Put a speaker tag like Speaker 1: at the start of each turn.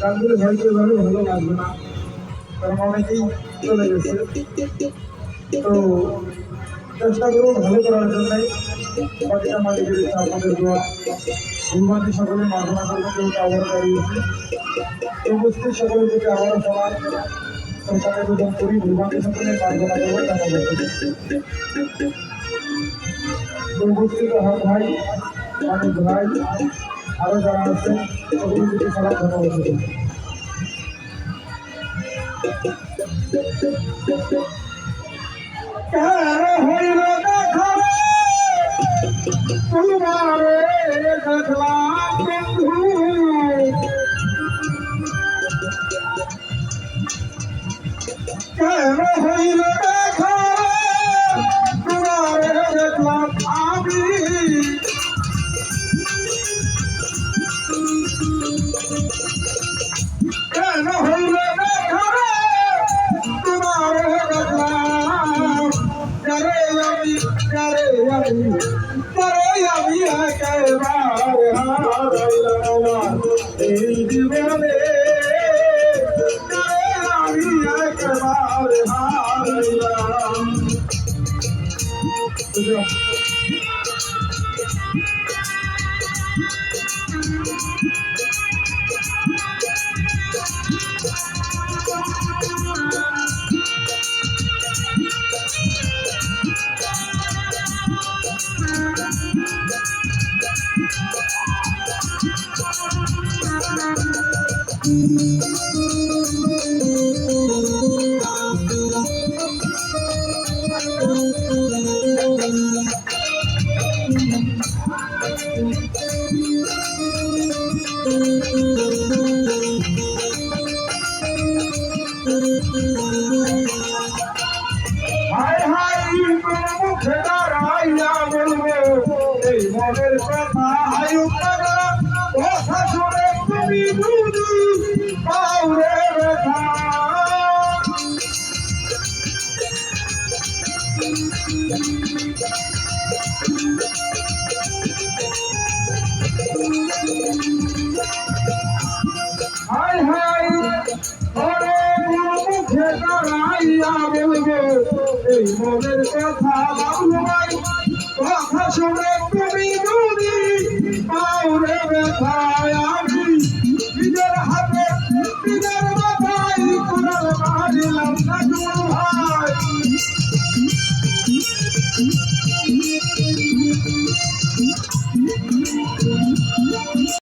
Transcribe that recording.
Speaker 1: গানগুলো হয়তো এভাবে ভালো লাগবে না। কারণ অনেকেই চলে গেছে। তো চেষ্টা করব ভালো করার জন্য বাকিটা মালিকের আপনাদের দোয়া ভুলবান্তি সকলে মার্জনা করবেন যেহেতু আবার দাঁড়িয়েছে উপস্থিত সকলের প্রতি আবারও সবার সরকারের বেতন করি ভুলবান্তি সকলে মার্জনা করবেন আমাদের উপস্থিত হক ভাই অনেক ভাই আরও যারা আছেন প্রতি সালাম ধন্যবাদ। কার হইল করে আমি একেবারে হারাইলাম এই জীবনে করে আমি একেবারে হারাইলাম হায় কথা তুমি বুঝি, পাউরে ব্যথা। হায় হায় ওরে মুখে দাঁড়াইয়া বলব, এই মনের কথা বাবু ভাই, কথা শুনে তুমি যদি পাউরে ব্যথায় আমি Thank you.